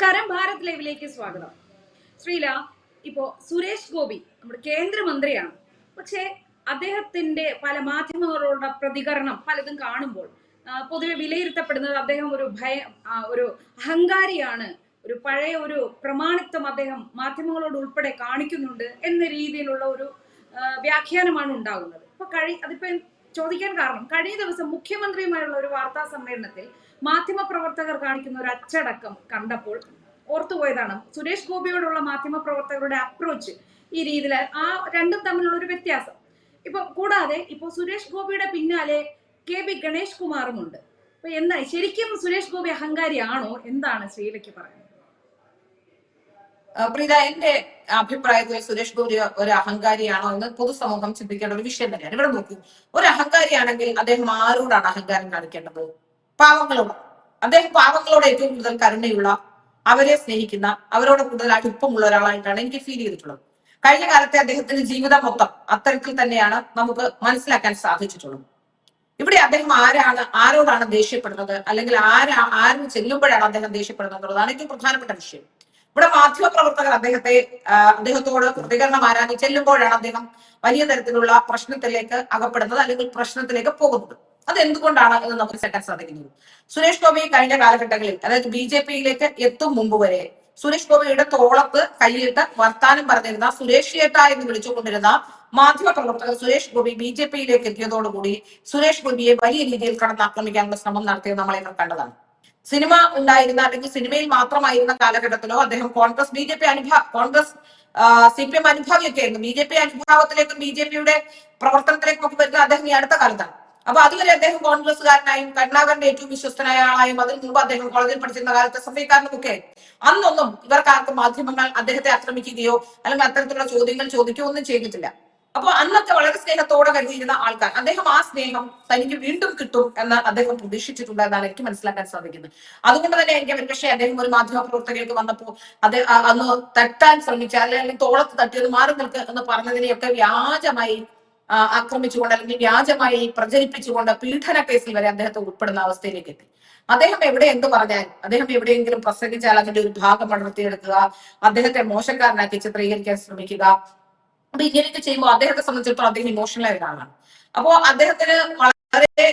നമസ്കാരം. ഭാരത് ലൈവിലേക്ക് സ്വാഗതം. ശ്രീല ഇപ്പോ സുരേഷ് ഗോപി നമ്മുടെ കേന്ദ്രമന്ത്രിയാണ്. പക്ഷേ അദ്ദേഹത്തിന്റെ പല മാധ്യമങ്ങളോടുള്ള പ്രതികരണം പലതും കാണുമ്പോൾ പൊതുവെ വിലയിരുത്തപ്പെടുന്നത് അദ്ദേഹം ഒരു ഭയ ഒരു അഹങ്കാരിയാണ്. ഒരു പഴയ ഒരു പ്രമാണിത്വം അദ്ദേഹം മാധ്യമങ്ങളോട് ഉൾപ്പെടെ കാണിക്കുന്നുണ്ട് എന്ന രീതിയിലുള്ള ഒരു വ്യാഖ്യാനമാണ് ഉണ്ടാകുന്നത്. ഇപ്പൊ കഴി അതിപ്പോ ചോദിക്കാൻ കാരണം കഴിഞ്ഞ ദിവസം മുഖ്യമന്ത്രിയുമായുള്ള ഒരു വാർത്താ സമ്മേളനത്തിൽ മാധ്യമ പ്രവർത്തകർ കാണിക്കുന്ന ഒരു അച്ചടക്കം കണ്ടപ്പോൾ ഓർത്തുപോയതാണ്. സുരേഷ് ഗോപിയോടുള്ള മാധ്യമ പ്രവർത്തകരുടെ അപ്രോച്ച് ഈ രീതിയിൽ ആ രണ്ടും തമ്മിലുള്ള ഒരു വ്യത്യാസം. ഇപ്പൊ കൂടാതെ ഇപ്പൊ സുരേഷ് ഗോപിയുടെ പിന്നാലെ കെ ബി ഗണേഷ് കുമാറും ഉണ്ട്. അപ്പൊ എന്താ ശരിക്കും സുരേഷ് ഗോപി അഹങ്കാരിയാണോ? എന്താണ് ശ്രീലയ്ക്ക് പറയുന്നത്? പ്രീത എന്റെ അഭിപ്രായത്തിൽ സുരേഷ് ഗോപി ഒരു അഹങ്കാരിയാണോ എന്ന് പൊതുസമൂഹം ചിന്തിക്കേണ്ട ഒരു വിഷയം തന്നെയാണ്. ഇവിടെ നോക്കൂ ഒരു അഹങ്കാരിയാണെങ്കിൽ അദ്ദേഹം ആരോടാണ് അഹങ്കാരം കാണിക്കേണ്ടത്? പാവങ്ങളോട്. അദ്ദേഹം പാവങ്ങളോട് ഏറ്റവും കൂടുതൽ കരുണയുള്ള അവരെ സ്നേഹിക്കുന്ന അവരോട് കൂടുതൽ അടുപ്പമുള്ള ഒരാളായിട്ടാണ് എനിക്ക് ഫീൽ ചെയ്തിട്ടുള്ളത്. കഴിഞ്ഞ കാലത്തെ അദ്ദേഹത്തിന്റെ ജീവിതം മൊത്തം അത്തരത്തിൽ തന്നെയാണ് നമുക്ക് മനസ്സിലാക്കാൻ സാധിച്ചിട്ടുള്ളത്. ഇവിടെ അദ്ദേഹം ആരാണ് ആരോടാണ് ദേഷ്യപ്പെടുന്നത്? അല്ലെങ്കിൽ ആരാ ആരും ചെല്ലുമ്പോഴാണ് അദ്ദേഹം ദേഷ്യപ്പെടുന്നത് എന്നുള്ളതാണ് ഏറ്റവും പ്രധാനപ്പെട്ട വിഷയം. ഇവിടെ മാധ്യമ പ്രവർത്തകർ അദ്ദേഹത്തെ അദ്ദേഹത്തോട് പ്രതികരണം ആരാഞ്ഞ് ചെല്ലുമ്പോഴാണ് അദ്ദേഹം വലിയ തരത്തിലുള്ള പ്രശ്നത്തിലേക്ക് അകപ്പെടുന്നത് അല്ലെങ്കിൽ പ്രശ്നത്തിലേക്ക് പോകുന്നത്. അത് എന്തുകൊണ്ടാണ് എന്ന് നമുക്ക് മനസ്സിലാക്കാൻ സാധിക്കുന്നത്? സുരേഷ് ഗോപി കഴിഞ്ഞ കാലഘട്ടങ്ങളിൽ അതായത് ബി ജെ പിയിലേക്ക് എത്തും മുമ്പ് വരെ സുരേഷ് ഗോപിയുടെ തോളത്ത് കൈയിട്ട് വർത്താനം പറഞ്ഞിരുന്ന സുരേഷ് ചേട്ട എന്ന് വിളിച്ചുകൊണ്ടിരുന്ന മാധ്യമ പ്രവർത്തകർ സുരേഷ് ഗോപി ബി ജെ പിയിലേക്ക് എത്തിയതോടുകൂടി സുരേഷ് ഗോപിയെ വലിയ രീതിയിൽ കടന്നാക്രമിക്കാനുള്ള ശ്രമം നടത്തിയത് നമ്മളെ കണ്ടതാണ്. സിനിമ ഉണ്ടായിരുന്ന അല്ലെങ്കിൽ സിനിമയിൽ മാത്രമായിരുന്ന കാലഘട്ടത്തിലോ അദ്ദേഹം കോൺഗ്രസ് ബി ജെ പി അനുഭാ കോൺഗ്രസ് സി പി എം അനുഭാവിയൊക്കെ ആയിരുന്നു ബി ജെ പി അനുഭാവത്തിലേക്കും ബി ജെ പിയുടെ പ്രവർത്തനത്തിലേക്കും ഒക്കെ വരുന്ന അദ്ദേഹം ഈ അടുത്ത കാലത്താണ്. അപ്പൊ അതുവരെ അദ്ദേഹം കോൺഗ്രസ്സുകാരനായും കരുണാകരന്റെ ഏറ്റവും വിശ്വസ്തനായ ആളായും അതിന് മുമ്പ് അദ്ദേഹം കോളേജിൽ പഠിച്ചിരുന്ന കാലത്ത് എസ് എഫ് ഐക്കാരനും ഒക്കെ അന്നൊന്നും ഇവർക്കാർക്കും മാധ്യമങ്ങൾ അദ്ദേഹത്തെ ആക്രമിക്കുകയോ അല്ലെങ്കിൽ അത്തരത്തിലുള്ള ചോദ്യങ്ങൾ ചോദിക്കുകയോ ഒന്നും ചെയ്തിട്ടില്ല. അപ്പൊ അന്നത്തെ വളരെ സ്നേഹത്തോടെ കരുതിയിരുന്ന ആൾക്കാർ അദ്ദേഹം ആ സ്നേഹം തനിക്ക് വീണ്ടും കിട്ടും എന്ന് അദ്ദേഹം പ്രതീക്ഷിച്ചിട്ടുണ്ട് എന്നാണ് എനിക്ക് മനസ്സിലാക്കാൻ സാധിക്കുന്നത്. അതുകൊണ്ട് തന്നെ എനിക്ക് പക്ഷേ അദ്ദേഹം ഒരു മാധ്യമ പ്രവർത്തകർക്ക് വന്നപ്പോ അത് അന്ന് തട്ടാൻ ശ്രമിച്ച അല്ലെങ്കിൽ തോളത്ത് തട്ടിയത് മാറി നിൽക്കുക എന്ന് പറഞ്ഞതിനെയൊക്കെ വ്യാജമായി ആക്രമിച്ചുകൊണ്ട് അല്ലെങ്കിൽ വ്യാജമായി പ്രചരിപ്പിച്ചുകൊണ്ട് പീഡന കേസിൽ വരെ അദ്ദേഹത്തെ ഉൾപ്പെടുന്ന അവസ്ഥയിലേക്ക് എത്തി. അദ്ദേഹം എവിടെ എന്ത് പറഞ്ഞാൽ അദ്ദേഹം എവിടെയെങ്കിലും പ്രസംഗിച്ചാൽ അതിന്റെ ഒരു ഭാഗം വളർത്തിയെടുക്കുക അദ്ദേഹത്തെ മോശക്കാരനാക്കി ചിത്രീകരിക്കാൻ ശ്രമിക്കുക അപ്പൊ ഇങ്ങനെയൊക്കെ ചെയ്യുമ്പോൾ അദ്ദേഹത്തെ സംബന്ധിച്ചിടത്തോളം അദ്ദേഹം ഇമോഷണൽ ആയ ഒരാളാണ്. അപ്പോ അദ്ദേഹത്തിന് വളരെ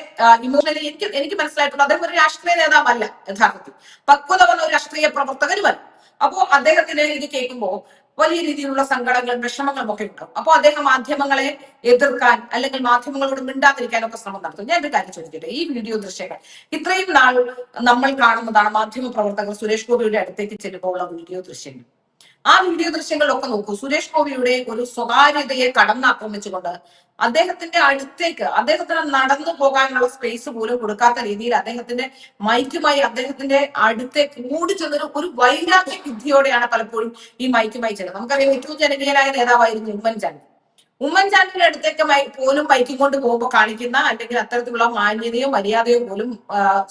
ഇമോഷണലി എനിക്ക് എനിക്ക് മനസ്സിലായിട്ടുള്ള അദ്ദേഹം ഒരു രാഷ്ട്രീയ നേതാവല്ല യഥാർത്ഥത്തിൽ. പക്വത വന്ന ഒരു രാഷ്ട്രീയ പ്രവർത്തകരുമല്ല അപ്പോ അദ്ദേഹത്തിന് ഇത് കേൾക്കുമ്പോൾ വലിയ രീതിയിലുള്ള സങ്കടങ്ങളും വിഷമങ്ങളും ഒക്കെ ഉണ്ടാവും. അപ്പോൾ അദ്ദേഹം മാധ്യമങ്ങളെ എതിർക്കാൻ അല്ലെങ്കിൽ മാധ്യമങ്ങളോട് മിണ്ടാതിരിക്കാനൊക്കെ ശ്രമം നടത്തും. ഞാൻ ഒരു കാര്യം ചോദിക്കട്ടെ? ഈ വീഡിയോ ദൃശ്യങ്ങൾ ഇത്രയും നാൾ നമ്മൾ കാണുന്നതാണ് മാധ്യമ പ്രവർത്തകർ സുരേഷ് ഗോപിയുടെ അടുത്തേക്ക് ചെല്ലുമ്പോൾ വീഡിയോ ദൃശ്യങ്ങൾ. ആ വീഡിയോ ദൃശ്യങ്ങളിലൊക്കെ നോക്കൂ. സുരേഷ് ഗോപിയുടെ ഒരു സ്വകാര്യതയെ കടന്നാക്രമിച്ചുകൊണ്ട് അദ്ദേഹത്തിന്റെ അടുത്തേക്ക് അദ്ദേഹത്തിന് നടന്നു പോകാനുള്ള സ്പേസ് പോലും കൊടുക്കാത്ത രീതിയിൽ അദ്ദേഹത്തിന്റെ മൈക്കുമായി അദ്ദേഹത്തിന്റെ അടുത്തേക്ക് മൂടി ചെന്നൊരു ഒരു വൈരാഗ്യ വിദ്യയോടെയാണ് പലപ്പോഴും ഈ മൈക്കുമായി ചെല്ലുന്നത്. നമുക്കറിയാം ഏറ്റവും ജനകീയനായ നേതാവായിരുന്നു ഉമ്മൻചാണ്ടി. ഉമ്മൻചാണ്ടിയുടെ അടുത്തേക്ക് പോലും മൈക്കും കൊണ്ട് പോകുമ്പോൾ കാണിക്കുന്ന അല്ലെങ്കിൽ അത്തരത്തിലുള്ള മാന്യതയോ മര്യാദയോ പോലും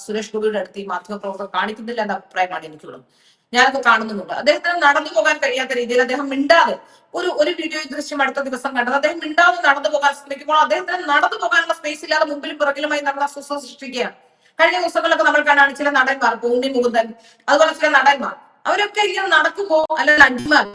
സുരേഷ് ഗോപിയുടെ അടുത്ത് ഈ മാധ്യമപ്രവർത്തകർ കാണിക്കുന്നില്ല എന്ന അഭിപ്രായമാണ് എനിക്കുള്ളത്. ഞാനത് കാണുന്നുണ്ട് അദ്ദേഹത്തിന് നടന്നു പോകാൻ കഴിയാത്ത രീതിയിൽ അദ്ദേഹം മിണ്ടാതെ ഒരു ഒരു വീഡിയോ ദൃശ്യം അടുത്ത ദിവസം കണ്ടത്. അദ്ദേഹം മിണ്ടാതെ നടന്നു പോകാൻ ശ്രമിക്കുമ്പോൾ അദ്ദേഹത്തിന് നടന്നു പോകാനുള്ള സ്പേസ് ഇല്ലാതെ മുമ്പിലും പുറകിലുമായി നമ്മൾ അസ്വസ്ഥ സൃഷ്ടിക്കുകയാണ്. കഴിഞ്ഞ ദിവസങ്ങളിലൊക്കെ നമ്മൾ കാണാൻ ചില നടന്മാർ ഭൂമി മുകുന്ദൻ അതുപോലെ ചില നടന്മാർ. അവരൊക്കെ ഇങ്ങനെ നടക്കുമ്പോ അല്ലെങ്കിൽ അടിമാർ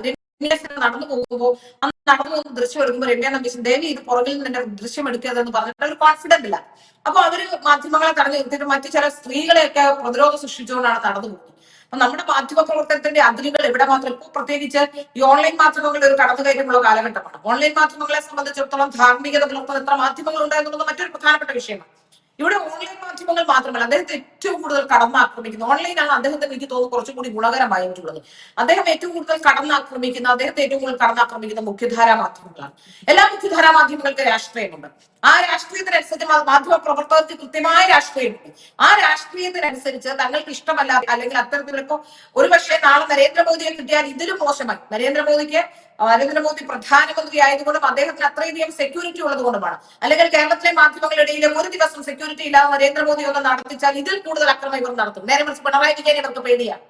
നടന്നു പോകുമ്പോ അന്ന് നടന്നു പോകുന്ന ദൃശ്യം എടുക്കുമ്പോൾ രമ്യ നമ്പീശൻ ദേവി ഇത് പുറകിൽ നിന്ന് എന്റെ ദൃശ്യം എടുക്കരുതെന്ന് പറഞ്ഞിട്ട് ഒരു കോൺഫിഡന്റ് ഇല്ല. അപ്പൊ അവർ മാധ്യമങ്ങളെ തടഞ്ഞു നിർത്തിയിട്ട് മറ്റു ചില സ്ത്രീകളെയൊക്കെ പ്രതിരോധം സൃഷ്ടിച്ചുകൊണ്ടാണ് നടന്നു പോകുന്നത്. അപ്പൊ നമ്മുടെ മാധ്യമ പ്രവർത്തനത്തിന്റെ അതിരുകൾ എവിടെ മാത്രം ഇപ്പോൾ പ്രത്യേകിച്ച് ഈ ഓൺലൈൻ മാധ്യമങ്ങളുടെ ഒരു കടന്നു കടന്നുകയറ്റമുള്ള കാലഘട്ടമാണ്. ഓൺലൈൻ മാധ്യമങ്ങളെ സംബന്ധിച്ചിടത്തോളം ധാർമ്മികത പുലർത്തുന്ന എത്ര മാധ്യമങ്ങൾ ഉണ്ടായെന്നുള്ളത് മറ്റൊരു പ്രധാനപ്പെട്ട വിഷയമാണ്. ഇവിടെ ഓൺലൈൻ മാധ്യമങ്ങൾ മാത്രമല്ല അദ്ദേഹത്തെ ഏറ്റവും കൂടുതൽ കടന്നാക്രമിക്കുന്നു. ഓൺലൈനാണ് അദ്ദേഹത്തെ എനിക്ക് തോന്നുന്നു കുറച്ചും കൂടി ഗുണകരമായിട്ടുള്ളത് അദ്ദേഹം ഏറ്റവും കൂടുതൽ കടന്നാക്രമിക്കുന്ന അദ്ദേഹത്തെ ഏറ്റവും കൂടുതൽ കടന്നാക്രമിക്കുന്ന മുഖ്യധാരാ മാധ്യമങ്ങളാണ്. എല്ലാ മുഖ്യധാരാ മാധ്യമങ്ങൾക്ക് രാഷ്ട്രീയമുണ്ട്. ആ രാഷ്ട്രീയത്തിനനുസരിച്ച് മാധ്യമ പ്രവർത്തകർക്ക് കൃത്യമായ രാഷ്ട്രീയമുണ്ട്. ആ രാഷ്ട്രീയത്തിനനുസരിച്ച് തങ്ങൾക്ക് ഇഷ്ടമല്ലാതെ അല്ലെങ്കിൽ അത്തരത്തിലിപ്പോ ഒരു പക്ഷേ നാളെ നരേന്ദ്രമോദിയെ കിട്ടിയാൽ ഇതിലും മോശമായി. നരേന്ദ്രമോദിക്ക് നരേന്ദ്രമോദി പ്രധാനമന്ത്രി ആയതുകൊണ്ടും അദ്ദേഹത്തിന് അത്രയധികം സെക്യൂരിറ്റി ഉള്ളതുകൊണ്ടുമാണ്. അല്ലെങ്കിൽ കേരളത്തിലെ മാധ്യമങ്ങളുടെ മാധ്യമങ്ങളിടയിൽ ഒരു ദിവസം സെക്യൂരിറ്റി ഇല്ലാതെ നരേന്ദ്രമോദി ഒന്ന് നടത്തിച്ചാൽ ഇതിൽ കൂടുതൽ അക്രമം ഇവർ നടത്തും. നേരെ മറിച്ച് പിണറായി വിജയൻ ഇവർക്ക് പേടിയാണ്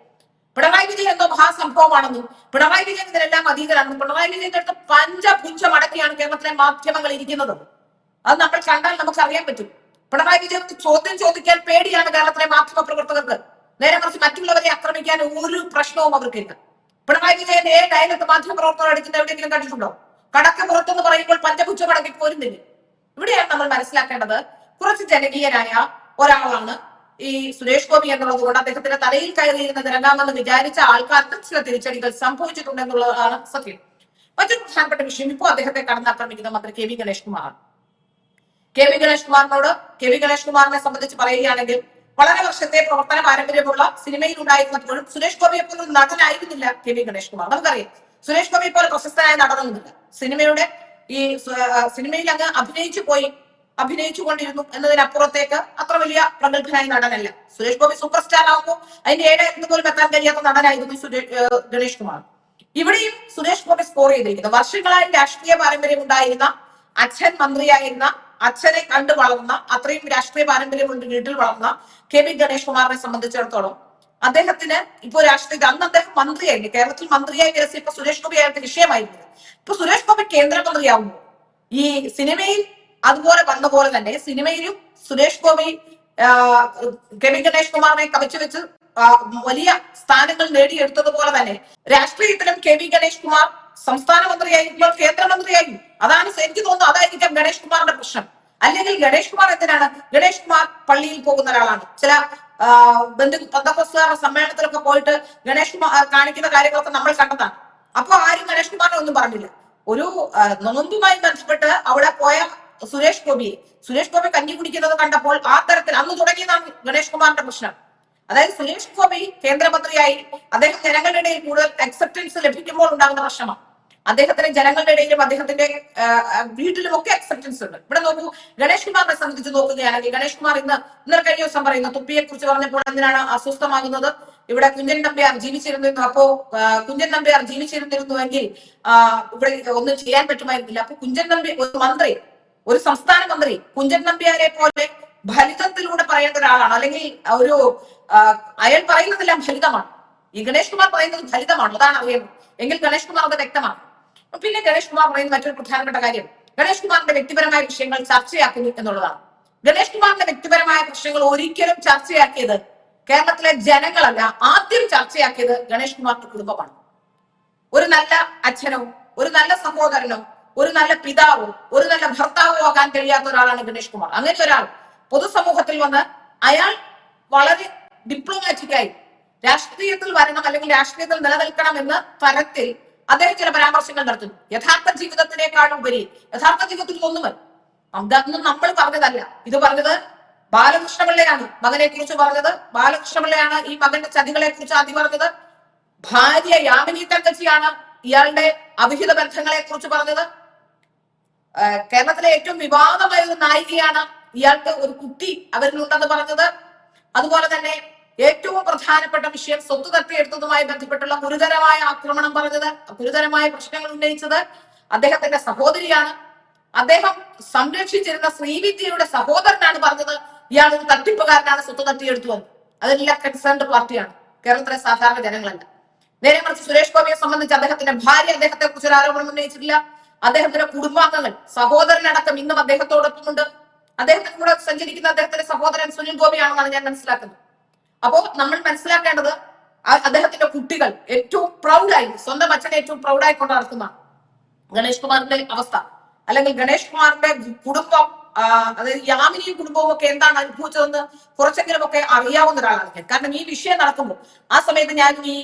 പിണറായി വിജയൻ എന്തോ മഹാസംഭവമാണെന്നും പിണറായി വിജയൻ ഇതിനെല്ലാം അതീതരാണെന്നും പിണറായി വിജയന്റെ അടുത്ത് പഞ്ചഭുജം അടക്കിയാണ് കേരളത്തിലെ മാധ്യമങ്ങൾ ഇരിക്കുന്നത്. അത് നമ്മൾ കണ്ടാൽ നമുക്ക് അറിയാൻ പറ്റും. പിണറായി വിജയൻ ചോദ്യം ചോദിക്കാൻ പേടിയാണ് കേരളത്തിലെ മാധ്യമ പ്രവർത്തകർക്ക്. നേരെ മറിച്ച് മറ്റുള്ളവരെ ആക്രമിക്കാൻ ഒരു പ്രശ്നവും അവർക്കില്ല. പിണറായി വിജയൻ ഏ ഡയലത്ത് മാധ്യമ പ്രവർത്തനം എടുക്കുന്ന എവിടെയെങ്കിലും കണ്ടിട്ടുണ്ടോ? കടക്ക് പുറത്തെന്ന് പറയുമ്പോൾ പഞ്ചപുച്ച കടക്കി പോരുന്നില്ല ഇവിടെയാണ് നമ്മൾ മനസ്സിലാക്കേണ്ടത്. കുറച്ച് ജനകീയനായ ഒരാളാണ് ഈ സുരേഷ് ഗോപി എന്നുള്ളത് കൊണ്ട് അദ്ദേഹത്തിന്റെ തലയിൽ കയറിയിരുന്ന തിരങ്ങാമെന്ന് വിചാരിച്ച ആൾക്കാർക്ക് ചില തിരിച്ചടികൾ സംഭവിച്ചിട്ടുണ്ട് എന്നുള്ളതാണ് സത്യം. മറ്റൊരു പ്രധാനപ്പെട്ട വിഷയം ഇപ്പോൾ അദ്ദേഹത്തെ കടന്നാക്രമിക്കുന്ന മന്ത്രി K V Ganesh Kumar K V Ganesh കുമാറിനോട് K V Ganesh കുമാറിനെ സംബന്ധിച്ച് പറയുകയാണെങ്കിൽ വളരെ വർഷത്തെ പ്രവർത്തന പാരമ്പര്യമുള്ള സിനിമയിൽ ഉണ്ടായിരുന്നപ്പോഴും സുരേഷ് ഗോപിയെ പോലെ നടനായിരുന്നില്ല കെ വി ഗണേഷ് കുമാർ. നമുക്കറിയാം സുരേഷ് ഗോപി പോലെ പ്രശസ്തനായ നടനൊന്നുമില്ല. സിനിമയുടെ ഈ സിനിമയിൽ അങ്ങ് അഭിനയിച്ചു പോയി അഭിനയിച്ചു കൊണ്ടിരുന്നു എന്നതിനപ്പുറത്തേക്ക് അത്ര വലിയ പ്രഗത്ഭനായ നടനല്ല. സുരേഷ് ഗോപി സൂപ്പർ സ്റ്റാർ ആകുമ്പോൾ അതിന്റെ ഏഴ് എന്ന് പോലും എത്താൻ കഴിയാത്ത നടനായിരുന്നു സുരേഷ് ഗണേഷ് കുമാർ. ഇവിടെയും സുരേഷ് ഗോപി സ്കോർ ചെയ്തിരിക്കുന്നത് വർഷങ്ങളായി രാഷ്ട്രീയ പാരമ്പര്യം ഉണ്ടായിരുന്ന അച്ഛൻ മന്ത്രിയായിരുന്ന അച്ഛനെ കണ്ടു വളർന്ന അത്രയും രാഷ്ട്രീയ പാരമ്പര്യമുണ്ട് വീട്ടിൽ വളർന്ന കെ വി ഗണേഷ് കുമാറിനെ സംബന്ധിച്ചിടത്തോളം അദ്ദേഹത്തിന് ഇപ്പൊ രാഷ്ട്രീയ അന്ന് അദ്ദേഹം മന്ത്രിയായിരുന്നു. കേരളത്തിൽ മന്ത്രിയായി വിരസിയപ്പോ സുരേഷ് ഗോപി ആയിരുന്നു വിഷയമായിരുന്നു. ഇപ്പൊ സുരേഷ് ഗോപി കേന്ദ്രമന്ത്രിയാവുന്നു. ഈ സിനിമയിൽ അതുപോലെ വന്ന പോലെ തന്നെ സിനിമയിലും സുരേഷ് ഗോപി കെ വി ഗണേഷ് കുമാറിനെ കവച്ചു വെച്ച് വലിയ സ്ഥാനങ്ങൾ നേടിയെടുത്തതുപോലെ തന്നെ രാഷ്ട്രീയത്തിലും കെ വി ഗണേഷ് കുമാർ സംസ്ഥാന മന്ത്രിയായി ഇപ്പോൾ കേന്ദ്രമന്ത്രിയായി അതാണ് എനിക്ക് തോന്നുന്നു അതായിരിക്കാം ഗണേഷ് കുമാറിന്റെ പ്രശ്നം. അല്ലെങ്കിൽ ഗണേഷ് കുമാർ എന്തിനാണ്? ഗണേഷ് കുമാർ പള്ളിയിൽ പോകുന്ന ഒരാളാണ്. ചില ബന്ധു പന്തപ്രസ്കാര സമ്മേളനത്തിലൊക്കെ പോയിട്ട് ഗണേഷ് കുമാർ കാണിക്കുന്ന കാര്യങ്ങളൊക്കെ നമ്മൾ കണ്ടതാണ്. അപ്പൊ ആരും ഗണേഷ് കുമാറിനെ ഒന്നും പറഞ്ഞില്ല. ഒരു നോമ്പുമായി ബന്ധപ്പെട്ട് അവിടെ പോയ സുരേഷ് ഗോപിയെ സുരേഷ് ഗോപി കഞ്ഞി കുടിക്കുന്നത് കണ്ടപ്പോൾ ആ തരത്തിൽ അന്ന് തുടങ്ങിയതാണ് ഗണേഷ് കുമാറിന്റെ പ്രശ്നം. അതായത് സുരേഷ് ഗോപി കേന്ദ്രമന്ത്രിയായി. അദ്ദേഹം ജനങ്ങളുടെ ഇടയിൽ കൂടുതൽ അക്സെപ്റ്റൻസ് ലഭിക്കുമ്പോൾ ഉണ്ടാകുന്ന പ്രശ്നമാണ്. അദ്ദേഹത്തിന് ജനങ്ങളുടെ ഇടയിലും അദ്ദേഹത്തിന്റെ വീട്ടിലും ഒക്കെ അക്സെപ്റ്റൻസ് ഉണ്ട്. ഇവിടെ നോക്കൂ ഗണേഷ് കുമാറിനെ സംബന്ധിച്ച് നോക്കുകയാണെങ്കിൽ ഗണേഷ് കുമാർ ഇന്ന് ഇന്നലെ കഴിഞ്ഞ ദിവസം പറയുന്ന തുപ്പിയെ കുറിച്ച് പറഞ്ഞപ്പോൾ എന്തിനാണ് അസ്വസ്ഥമാകുന്നത്? ഇവിടെ കുഞ്ഞൻ നമ്പ്യാർ ജീവിച്ചിരുന്നിരുന്നു. അപ്പോ കുഞ്ഞൻ നമ്പ്യാർ ജീവിച്ചിരുന്നിരുന്നുവെങ്കിൽ ഇവിടെ ഒന്നും ചെയ്യാൻ പറ്റുമായിരുന്നില്ല. അപ്പൊ കുഞ്ചൻ നമ്പി ഒരു മന്ത്രി ഒരു സംസ്ഥാന മന്ത്രി കുഞ്ചൻ നമ്പ്യാരെ പോലെ ഫലിതത്തിലൂടെ പറയേണ്ട ഒരാളാണ്. അല്ലെങ്കിൽ ഒരു അയാൾ പറയുന്നതെല്ലാം ഫലിതമാണ്. ഈ ഗണേഷ് കുമാർ പറയുന്നത് ഫലിതമാണ് അതാണ് അറിയുന്നത് എങ്കിൽ ഗണേഷ് കുമാർ അത് വ്യക്തമാണ്. പിന്നെ ഗണേഷ് കുമാർ പറയുന്ന മറ്റൊരു പ്രധാനപ്പെട്ട കാര്യം. ഗണേഷ് കുമാറിന്റെ വ്യക്തിപരമായ വിഷയങ്ങൾ ചർച്ചയാക്കുന്നു എന്നുള്ളതാണ്. ഗണേഷ് കുമാറിന്റെ വ്യക്തിപരമായ പ്രശ്നങ്ങൾ ഒരിക്കലും ചർച്ചയാക്കിയത് കേരളത്തിലെ ജനങ്ങളല്ല. ആദ്യം ചർച്ചയാക്കിയത് ഗണേഷ് കുമാറിന്റെ കുടുംബമാണ്. ഒരു നല്ല അച്ഛനോ ഒരു നല്ല സഹോദരനോ ഒരു നല്ല പിതാവോ ഒരു നല്ല ഭർത്താവോ ആകാൻ കഴിയാത്ത ഒരാളാണ് ഗണേഷ് കുമാർ. അങ്ങനെ ഒരാൾ പൊതുസമൂഹത്തിൽ വന്ന് അയാൾ വളരെ ഡിപ്ലോമാറ്റിക്കായി രാഷ്ട്രീയത്തിൽ വരണം അല്ലെങ്കിൽ രാഷ്ട്രീയത്തിൽ നിലനിൽക്കണം എന്ന് തരത്തിൽ അദ്ദേഹം ചില പരാമർശങ്ങൾ നടത്തുന്നു. യഥാർത്ഥ ജീവിതത്തിനേക്കാളും ഉപരി യഥാർത്ഥ ജീവിതത്തിൽ ഒന്നുമല്ല അതൊന്നും നമ്മൾ പറഞ്ഞതല്ല. ഇത് പറഞ്ഞത് ബാലകൃഷ്ണപിള്ളയാണ് മകനെ കുറിച്ച് പറഞ്ഞത്. ബാലകൃഷ്ണപിള്ളയാണ് ഈ മകന്റെ ചതികളെ കുറിച്ച് ആദ്യം പറഞ്ഞത്. ഭാര്യ യാമിനി തങ്കച്ചിയാണ് ഇയാളുടെ അവിഹിത ബന്ധങ്ങളെ കുറിച്ച് പറഞ്ഞത് കേരളത്തിലെ ഏറ്റവും വിവാദമായ ഒരു നായികയാണ് ഇയാൾക്ക് ഒരു കുട്ടി അവരിലുണ്ടെന്ന് പറഞ്ഞത്. അതുപോലെ തന്നെ ഏറ്റവും പ്രധാനപ്പെട്ട വിഷയം സ്വത്ത് തട്ടിയെടുത്തതുമായി ബന്ധപ്പെട്ടുള്ള ഗുരുതരമായ ആക്രമണം പറഞ്ഞത് ഗുരുതരമായ പ്രശ്നങ്ങൾ ഉന്നയിച്ചത് അദ്ദേഹത്തിന്റെ സഹോദരിയാണ്. അദ്ദേഹം സംരക്ഷിച്ചിരുന്ന ശ്രീവിദ്യയുടെ സഹോദരനാണ് പറഞ്ഞത്. ഇയാൾ ഒരു തട്ടിപ്പുകാരനാണ് സ്വത്ത് തട്ടിയെടുത്തുവെന്ന് അതെല്ലാം കൺസേൺഡ് പാർട്ടിയാണ്. കേരളത്തിലെ സാധാരണ ജനങ്ങളല്ല. നേരെ മറിച്ച് സുരേഷ് ഗോപിയെ സംബന്ധിച്ച് അദ്ദേഹത്തിന്റെ ഭാര്യ അദ്ദേഹത്തെ കുറിച്ച് ഒരു ആരോപണം ഉന്നയിച്ചിട്ടില്ല. അദ്ദേഹത്തിന്റെ കുടുംബാംഗങ്ങൾ സഹോദരനടക്കം ഇന്നും അദ്ദേഹത്തോടൊപ്പമുണ്ട്. അദ്ദേഹത്തിന് കൂടെ സഞ്ചരിക്കുന്ന അദ്ദേഹത്തിന്റെ സഹോദരൻ സുനിൽ ഗോപിയാണെന്നാണ് ഞാൻ മനസ്സിലാക്കുന്നത്. അപ്പോ നമ്മൾ മനസ്സിലാക്കേണ്ടത് അദ്ദേഹത്തിന്റെ കുട്ടികൾ ഏറ്റവും പ്രൗഡായി സ്വന്തം അച്ഛനെ ഏറ്റവും പ്രൗഡായി കൊണ്ട് നടക്കുന്നതാണ് ഗണേഷ് കുമാറിന്റെ അവസ്ഥ. അല്ലെങ്കിൽ ഗണേഷ് കുമാറിന്റെ കുടുംബം അതായത് യാമിനിയും കുടുംബവും ഒക്കെ എന്താണ് അനുഭവിച്ചതെന്ന് കുറച്ചെങ്കിലും ഒക്കെ അറിയാവുന്ന ഒരാളാണ്. കാരണം ഈ വിഷയം നടക്കുമ്പോൾ ആ സമയത്ത് ഞാൻ ഈ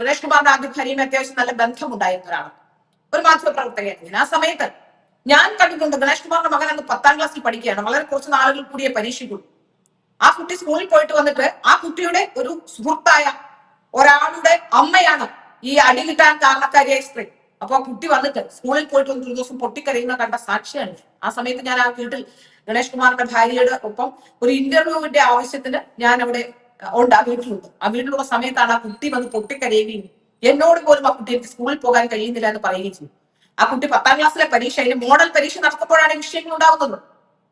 ഗണേഷ് കുമാറിന്റെ ആദ്യ ഭാര്യയും അത്യാവശ്യം നല്ല ബന്ധമുണ്ടായിരുന്ന ഒരാളാണ്. ഒരു മാധ്യമ പ്രവർത്തകയായിരുന്നു ഞാൻ. ആ സമയത്ത് ഞാൻ കണ്ടിട്ടുണ്ട് ഗണേഷ് കുമാറിന്റെ മകൻ അന്ന് പത്താം ക്ലാസ്സിൽ പഠിക്കുകയാണ്. വളരെ കുറച്ച് നാളുകൾ കൂടിയേ പരീക്ഷയ്ക്കുള്ളൂ. ആ കുട്ടി സ്കൂളിൽ പോയിട്ട് വന്നിട്ട് ആ കുട്ടിയുടെ ഒരു സുഹൃത്തായ ഒരാളുടെ അമ്മയാണ് ഈ അടി കിട്ടാൻ കാരണക്കാരിയായ സ്ത്രീ. അപ്പൊ ആ കുട്ടി വന്നിട്ട് സ്കൂളിൽ പോയിട്ട് വന്നിട്ട് ഒരു ദിവസം പൊട്ടിക്കരയുന്ന കണ്ട സാക്ഷിയാണ് ആ സമയത്ത് ഞാൻ ആ വീട്ടിൽ ഗണേഷ് കുമാറിന്റെ ഭാര്യയുടെ ഒപ്പം ഒരു ഇന്റർവ്യൂവിന്റെ ആവശ്യത്തിന് ഞാൻ അവിടെ ഉണ്ട് ആ വീട്ടിലുണ്ട്. ആ വീട്ടിലുള്ള സമയത്താണ് ആ കുട്ടി വന്ന് പൊട്ടിക്കരയുകയും എന്നോട് പോലും ആ കുട്ടി എനിക്ക് സ്കൂളിൽ പോകാൻ കഴിയുന്നില്ല എന്ന് പറയുകയും ചെയ്തു. ആ കുട്ടി പത്താം ക്ലാസ്സിലെ പരീക്ഷ അതിന് മോഡൽ പരീക്ഷ നടക്കുമ്പോഴാണ് ഈ വിഷയങ്ങൾ ഉണ്ടാകുന്നത്.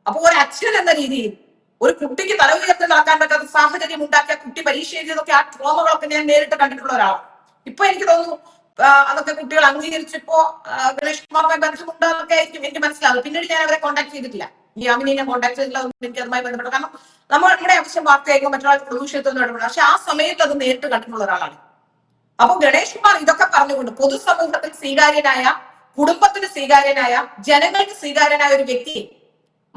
അപ്പൊ ഒരു അച്ഛൻ എന്ന രീതിയിൽ ഒരു കുട്ടിക്ക് തല ഉയർത്തി നടക്കാൻ പറ്റാത്ത സാഹചര്യം ഉണ്ടാക്കിയ കുട്ടി പരീക്ഷ എഴുതിയതൊക്കെ ആ ട്രോമകളൊക്കെ ഞാൻ നേരിട്ട് കണ്ടിട്ടുള്ള ഒരാളാണ്. ഇപ്പൊ എനിക്ക് തോന്നുന്നു അതൊക്കെ കുട്ടികൾ അംഗീകരിച്ചപ്പോ ഗണേഷ് കുമാറുമായി ബന്ധമുണ്ട് എന്നൊക്കെ ആയിരിക്കും എനിക്ക് മനസ്സിലാവും പിന്നീട് ഞാൻ അവരെ കോൺടാക്ട് ചെയ്തിട്ടില്ല. ഈ അമിനെ കോൺടാക്ട് ചെയ്തിട്ടില്ല എനിക്ക് അതുമായി ബന്ധപ്പെട്ട കാരണം നമ്മൾ നമ്മുടെ ആവശ്യം വാർത്തയായിരിക്കും മറ്റൊരാൾക്ക് പ്രദൂഷണത്തൊന്നും ഇടപെടും പക്ഷെ ആ സമയത്ത് അത് നേരിട്ട് കണ്ടിട്ടുള്ള ഒരാളാണ്. അപ്പൊ ഗണേഷ് കുമാർ ഇതൊക്കെ പറഞ്ഞുകൊണ്ട് പൊതുസമൂഹത്തിൽ സ്വീകാര്യനായ കുടുംബത്തിന് സ്വീകാര്യനായ ജനങ്ങൾക്ക് സ്വീകാര്യനായ ഒരു വ്യക്തിയെ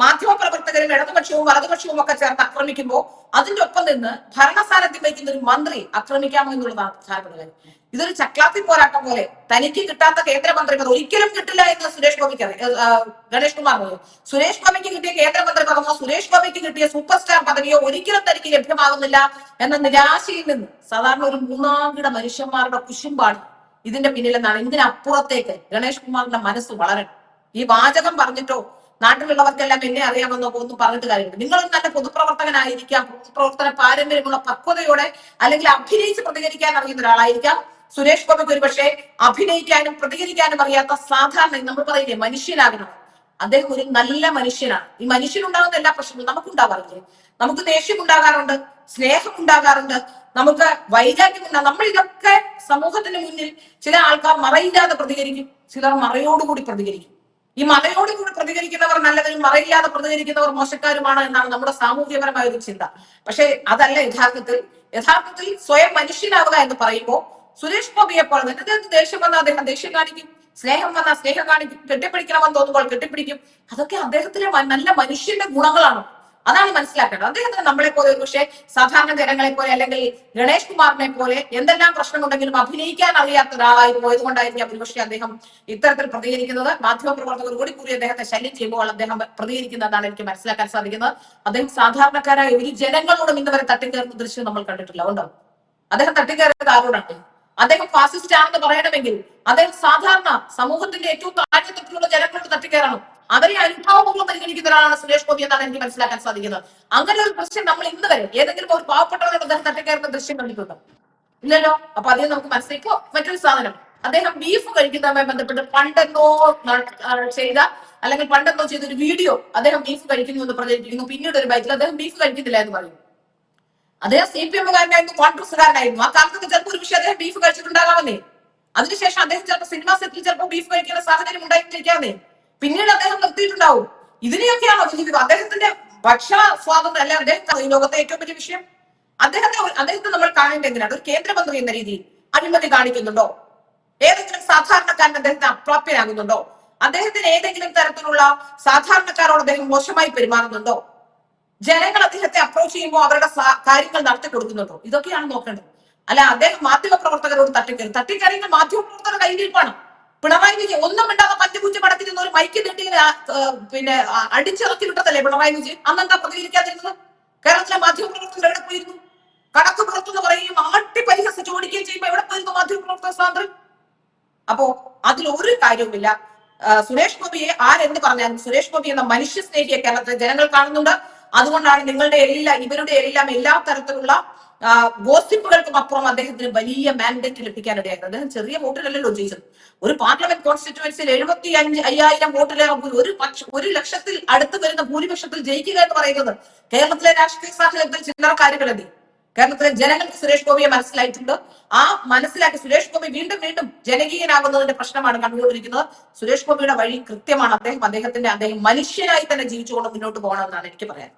മാധ്യമപ്രവർത്തകരും ഇടതുപക്ഷവും വലതുപക്ഷവും ഒക്കെ ചേർന്ന് ആക്രമിക്കുമ്പോൾ അതിന്റെ ഒപ്പം നിന്ന് ഭരണസ്ഥാനത്തിൽ വയ്ക്കുന്ന ഒരു മന്ത്രി ആക്രമിക്കാമോ എന്നുള്ളതാണ് പ്രധാനപ്പെട്ട കാര്യം. ഇതൊരു ചക്ലാത്തി പോരാട്ടം പോലെ തനിക്ക് കിട്ടാത്ത കേന്ദ്രമന്ത്രിപദം ഒരിക്കലും കിട്ടില്ല എന്ന് സുരേഷ് ഗോപിക്ക് ഗണേഷ് കുമാർ പറഞ്ഞു. സുരേഷ് ഗോപിക്ക് കിട്ടിയ കേന്ദ്രമന്ത്രി പദമോ സുരേഷ് ഗോപിക്ക് കിട്ടിയ സൂപ്പർ സ്റ്റാർ പദവിയോ ഒരിക്കലും തനിക്ക് ലഭ്യമാകുന്നില്ല എന്ന നിരാശയിൽ നിന്ന് സാധാരണ ഒരു മൂന്നാംകിട മനുഷ്യന്മാരുടെ കുശുമ്പാണ് ഇതിന്റെ പിന്നിലെന്നാണ്. ഇതിനപ്പുറത്തേക്ക് ഗണേഷ് കുമാറിന്റെ മനസ്സ് വളരണം. ഈ വാചകം പറഞ്ഞിട്ടോ നാട്ടിലുള്ളവർക്കെല്ലാം എന്നെ അറിയാമെന്നോ ഒന്നും പറഞ്ഞിട്ട് കാര്യമില്ല. നിങ്ങളും നല്ല പൊതുപ്രവർത്തകനായിരിക്കാം. പൊതുപ്രവർത്തന പാരമ്പര്യമുള്ള പക്വതയോടെ അല്ലെങ്കിൽ അഭിനയിച്ച് പ്രതികരിക്കാൻ അറിയുന്ന ഒരാളായിരിക്കാം. സുരേഷ് ഗോപിക്ക് ഒരു പക്ഷേ അഭിനയിക്കാനും പ്രതികരിക്കാനും അറിയാത്ത സാധാരണ നമ്മൾ പറയില്ലേ മനുഷ്യനാകണം. അദ്ദേഹം ഒരു നല്ല മനുഷ്യനാണ്. ഈ മനുഷ്യനുണ്ടാകുന്ന എല്ലാ പ്രശ്നങ്ങളും നമുക്കുണ്ടാവാറില്ലേ നമുക്ക് ദേഷ്യം ഉണ്ടാകാറുണ്ട് സ്നേഹം ഉണ്ടാകാറുണ്ട് നമുക്ക് വൈരാഗ്യം ഉണ്ടാകും നമ്മൾ ഇതൊക്കെ സമൂഹത്തിന് മുന്നിൽ ചില ആൾക്കാർ മറയില്ലാതെ പ്രതികരിക്കും. ചിലർ മറയോടുകൂടി പ്രതികരിക്കും. ഈ മറയോടുകൂടി പ്രതികരിക്കുന്നവർ നല്ലവരും മറയില്ലാതെ പ്രതികരിക്കുന്നവർ മോശക്കാരുമാണ് എന്നാണ് നമ്മുടെ സാമൂഹ്യപരമായ ഒരു ചിന്ത. പക്ഷെ അതല്ല യഥാർത്ഥത്തിൽ. യഥാർത്ഥത്തിൽ സ്വയം മനുഷ്യനാവുക എന്ന് പറയുമ്പോൾ സുരേഷ് ഗോപിയെ പോലെ അദ്ദേഹത്തിന് ദേഷ്യം വന്നാൽ അദ്ദേഹം ദേഷ്യം കാണിക്കും? സ്നേഹം വന്നാൽ സ്നേഹം കാണിക്കും? കെട്ടിപ്പിടിക്കണമെന്ന് തോന്നുമ്പോൾ കെട്ടിപ്പിടിക്കും? അതൊക്കെ അദ്ദേഹത്തിലെ നല്ല മനുഷ്യന്റെ ഗുണങ്ങളാണ്. അതാണ് മനസ്സിലാക്കേണ്ടത്. അദ്ദേഹത്തിന് നമ്മളെ പോലെ ഒരു പക്ഷേ സാധാരണ ജനങ്ങളെ പോലെ അല്ലെങ്കിൽ ഗണേഷ് കുമാറിനെ പോലെ എന്തെല്ലാം പ്രശ്നമുണ്ടെങ്കിലും അഭിനയിക്കാൻ അറിയാത്ത ഒരാളായി പോയത് കൊണ്ടായിരിക്കാം ഒരുപക്ഷെ അദ്ദേഹം ഇത്തരത്തിൽ പ്രതികരിക്കുന്നത്. മാധ്യമപ്രവർത്തകർ കൂടി കൂടി അദ്ദേഹത്തെ ശല്യം ചെയ്യുമ്പോൾ അദ്ദേഹം പ്രതികരിക്കുന്നതാണ് എനിക്ക് മനസ്സിലാക്കാൻ സാധിക്കുന്നത്. അദ്ദേഹം സാധാരണക്കാരായ ഒരു ജനങ്ങളോടും ഇന്ന് വരെ തട്ടിക്കയറുന്ന ദൃശ്യം നമ്മൾ കണ്ടിട്ടില്ല. ഉണ്ടോ? അദ്ദേഹം തട്ടിക്കയറിയത് ആരോടാണ് അദ്ദേഹം ഫാസിസ്റ്റ് ആണെന്ന് പറയണമെങ്കിൽ അദ്ദേഹം സാധാരണ സമൂഹത്തിന്റെ ഏറ്റവും താഴെത്തട്ടിലുള്ള ജനങ്ങളോട് തട്ടിക്കയറണം അവരെ അനുഭാവപൂർവം പരിഗണിക്കുന്ന ഒരാളാണ് സുരേഷ് ഗോപി എന്നാണ് എനിക്ക് മനസ്സിലാക്കാൻ സാധിക്കുന്നത്. അങ്ങനെ ഒരു ദൃശ്യം നമ്മൾ ഇന്ന് വരെ ഏതെങ്കിലും ഒരു പാവപ്പെട്ടവരുടെ അദ്ദേഹം തട്ടിക്കയറുന്ന ദൃശ്യം കണ്ടിട്ടുണ്ടോ? ഇല്ലല്ലോ? അപ്പൊ അതിൽ നമുക്ക് മനസ്സിലാക്കോ മറ്റൊരു സാധനം. അദ്ദേഹം ബീഫ് കഴിക്കുന്നതുമായി ബന്ധപ്പെട്ട് പണ്ടെന്തോ ചെയ്ത അല്ലെങ്കിൽ പണ്ടെന്തോ ചെയ്ത ഒരു വീഡിയോ അദ്ദേഹം ബീഫ് കഴിക്കുന്നു എന്ന് പ്രചരിപ്പിക്കുന്നു. പിന്നീട് ഒരു ബൈക്കിൽ അദ്ദേഹം ബീഫ് കഴിക്കുന്നില്ല എന്ന് പറയുന്നു അദ്ദേഹം സി പി എമ്മുകാരനായിരുന്നു കോൺഗ്രസ്സുകാരനായിരുന്നു. ആ കാലത്തൊക്കെ ചിലപ്പോൾ ഒരു പക്ഷേ അദ്ദേഹം ബീഫ് കഴിച്ചിട്ടുണ്ടാകാമെന്നേ. അതിനുശേഷം അദ്ദേഹം ചിലപ്പോൾ സിനിമാ സെറ്റിൽ ചിലപ്പോൾ ബീഫ് കഴിക്കുന്ന സാഹചര്യം ഉണ്ടായിട്ടിരിക്കാന്നേ പിന്നീട് അദ്ദേഹം നിർത്തിയിട്ടുണ്ടാവും. ഇതിനെയൊക്കെയാണോ ചിന്തിക്കുന്നത് അദ്ദേഹത്തിന്റെ ഭക്ഷണ സ്വാതന്ത്ര്യം അല്ലെ അദ്ദേഹം ഈ ലോകത്തെ ഏറ്റവും വലിയ വിഷയം. അദ്ദേഹത്തെ അദ്ദേഹത്തെ നമ്മൾ കാണേണ്ടത് എങ്ങനെയാണ്? ഒരു കേന്ദ്രമന്ത്രി എന്ന രീതിയിൽ അഴിമതി കാണിക്കുന്നുണ്ടോ? ഏതെങ്കിലും സാധാരണക്കാരൻ അദ്ദേഹത്തെ അപ്രാപ്യനാകുന്നുണ്ടോ? അദ്ദേഹത്തിന് ഏതെങ്കിലും തരത്തിലുള്ള സാധാരണക്കാരോട് അദ്ദേഹം മോശമായി പെരുമാറുന്നുണ്ടോ? ജനങ്ങൾ അദ്ദേഹത്തെ അപ്രോച്ച് ചെയ്യുമ്പോൾ അവരുടെ കാര്യങ്ങൾ നടത്തി കൊടുക്കുന്നുണ്ടോ? ഇതൊക്കെയാണ് നോക്കേണ്ടത്. അല്ല അദ്ദേഹം മാധ്യമ പ്രവർത്തകരോട് തട്ടിക്കയറി. തട്ടിക്കറിയുന്ന മാധ്യമ പ്രവർത്തകരുടെ കയ്യിലിരിപ്പാണ്. പിണറായി വിജയൻ ഒന്നും പഞ്ചകുഞ്ചി പടത്തിൽ നിന്ന് ഒരു മൈക്ക് ആ, പിന്നെ അടിച്ചിറക്കി വിട്ടതല്ലേ പിണറായി വിജയൻ? അന്നെന്താ പ്രതികരിക്കാതിരുന്നത്? കേരളത്തിലെ മാധ്യമ പ്രവർത്തകർ എവിടെ പോയിരുന്നു? കണക്ക് പുറത്തുനിന്ന് പറയുകയും ആട്ടി പരിഹസിച്ച് ഓടിക്കുകയും ചെയ്യുമ്പോൾ എവിടെ പോയിരുന്നു മാധ്യമ പ്രവർത്തക സ്വാതന്ത്ര്യം അപ്പോ അതിൽ ഒരു കാര്യവുമില്ല. സുരേഷ് ഗോപിയെ ആരെന്ത് പറഞ്ഞാലും സുരേഷ് ഗോപി എന്ന മനുഷ്യ സ്നേഹിയെ കേരളത്തിലെ ജനങ്ങൾ കാണുന്നുണ്ട്. അതുകൊണ്ടാണ് നിങ്ങളുടെ എല്ലാ ഇവരുടെ എല്ലാം എല്ലാ തരത്തിലുള്ള ഗോസിപ്പുകൾക്കും അപ്പുറം അദ്ദേഹത്തിന് വലിയ മാൻഡേറ്റ് ലഭിക്കാനിടയായിരുന്നു അദ്ദേഹം ചെറിയ വോട്ടിലല്ലല്ലോ ജയിച്ചത്. ഒരു പാർലമെന്റ് കോൺസ്റ്റിറ്റ്യുവൻസിൽ എഴുപത്തി അഞ്ച് അയ്യായിരം വോട്ടിലേറെ ഒരു പക്ഷ ഒരു ലക്ഷത്തിൽ അടുത്ത് വരുന്ന ഭൂരിപക്ഷത്തിൽ ജയിക്കുക എന്ന് പറയുന്നത് കേരളത്തിലെ രാഷ്ട്രീയ സാഹചര്യത്തിൽ ചില്ലറ കാര്യങ്ങളല്ലേ? കേരളത്തിലെ ജനങ്ങൾക്ക് സുരേഷ് ഗോപിയെ മനസ്സിലായിട്ടുണ്ട്. ആ മനസ്സിലാക്കി സുരേഷ് ഗോപി വീണ്ടും വീണ്ടും ജനകീയനാകുന്നതിന്റെ പ്രശ്നമാണ് കണ്ടുകൊണ്ടിരിക്കുന്നത്. സുരേഷ് ഗോപിയുടെ വഴി കൃത്യമാണ്. അദ്ദേഹം അദ്ദേഹത്തിന്റെ അദ്ദേഹം മനുഷ്യനായി തന്നെ ജീവിച്ചുകൊണ്ട് മുന്നോട്ട് പോകണമെന്നാണ് എനിക്ക് പറയാൻ